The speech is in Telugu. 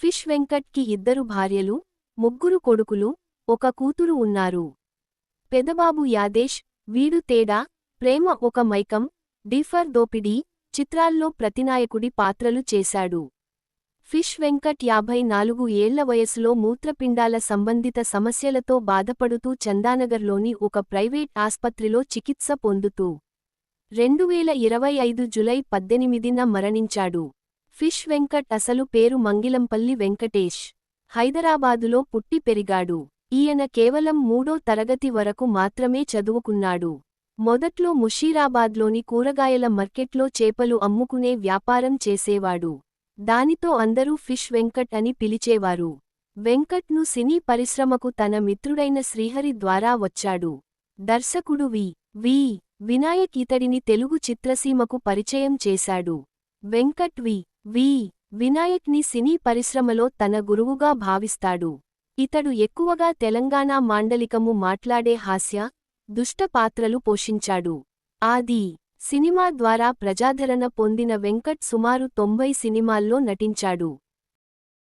ఫిష్ వెంకట్కి ఇద్దరు భార్యలు ముగ్గురు కొడుకులు ఒక కూతురు ఉన్నారు. పెదబాబు యాదేశ్ వీడు తేడా ప్రేమ ఒక మైకం డీఫర్ దోపిడీ చిత్రాల్లో ప్రతినాయకుడి పాత్రలు చేశాడు. ఫిష్ వెంకట్ యాభై నాలుగు ఏళ్ళ వయసులో మూత్రపిండాల సంబంధిత సమస్యలతో బాధపడుతూ చందానగర్లోని ఒక ప్రైవేట్ ఆస్పత్రిలో చికిత్స పొందుతూ రెండువేల ఇరవై ఐదు జులై పద్దెనిమిదిన మరణించాడు. ఫిష్ వెంకట్ అసలు పేరు మంగిలంపల్లి వెంకటేష్. హైదరాబాదులో పుట్టి పెరిగాడు. ఈయన కేవలం మూడో తరగతి వరకు మాత్రమే చదువుకున్నాడు. మొదట్లో ముషీరాబాద్లోని కూరగాయల మార్కెట్లో చేపలు అమ్ముకునే వ్యాపారం చేసేవాడు. దానితో అందరూ ఫిష్ వెంకట్ అని పిలిచేవారు. వెంకట్ను సినీ పరిశ్రమకు తన మిత్రుడైన శ్రీహరి ద్వారా వచ్చాడు. దర్శకుడు వి. వి. వినాయక్ ఇతడిని తెలుగు చిత్రసీమకు పరిచయం చేశాడు. వెంకట్ వి. వి. వినాయక్ని సినీ పరిశ్రమలో తన గురువుగా భావిస్తాడు. ఇతడు ఎక్కువగా తెలంగాణ మాండలికము మాట్లాడే హాస్య దుష్ట పాత్రలు పోషించాడు. ఆది. సినిమా ద్వారా ప్రజాదరణ పొందిన వెంకట్ సుమారు తొంభై సినిమాల్లో నటించాడు.